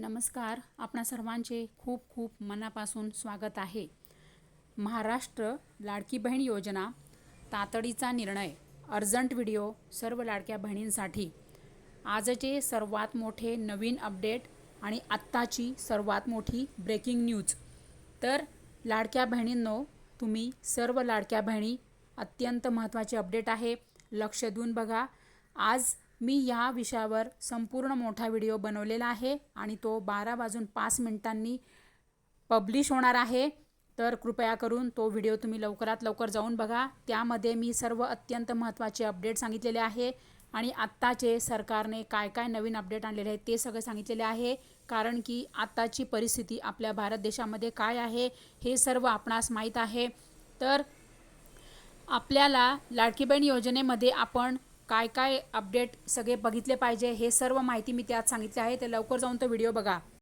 नमस्कार. आपणा सर्वांचे खूप खूप मनापासून स्वागत आहे. महाराष्ट्र लाडकी बहीण योजना तातडीचा निर्णय. अर्जंट व्हिडिओ सर्व लाडक्या बहिणींसाठी. आजचे सर्वात मोठे नवीन अपडेट आणि आत्ताची सर्वात मोठी ब्रेकिंग न्यूज. तर लाडक्या बहिणींनो तुम्ही सर्व लाडक्या बहिणी अत्यंत महत्त्वाचे अपडेट आहे. लक्ष देऊन बघा. आज मी या विषयावर संपूर्ण मोठा व्हिडिओ बनवलेला आहे आणि तो बारा वाजून पाच मिनिटांनी पब्लिश होणार आहे. तर कृपया करून तो व्हिडिओ तुम्ही लवकरात लवकर जाऊन बघा. त्यामध्ये मी सर्व अत्यंत महत्त्वाचे अपडेट सांगितलेले आहे आणि आत्ताचे सरकारने काय काय नवीन अपडेट आणलेले आहेत ते सगळं सांगितलेले आहे. कारण की आत्ताची परिस्थिती आपल्या भारत देशामध्ये काय आहे हे सर्व आपणास माहीत आहे. तर आपल्याला लाडकी बहीण योजनेमध्ये आपण काय काय अपडेट सगळे बघितले पाहिजे हे सर्व माहिती मी त्यात सांगितले आहे. तर लवकर जाऊन तो व्हिडिओ बघा.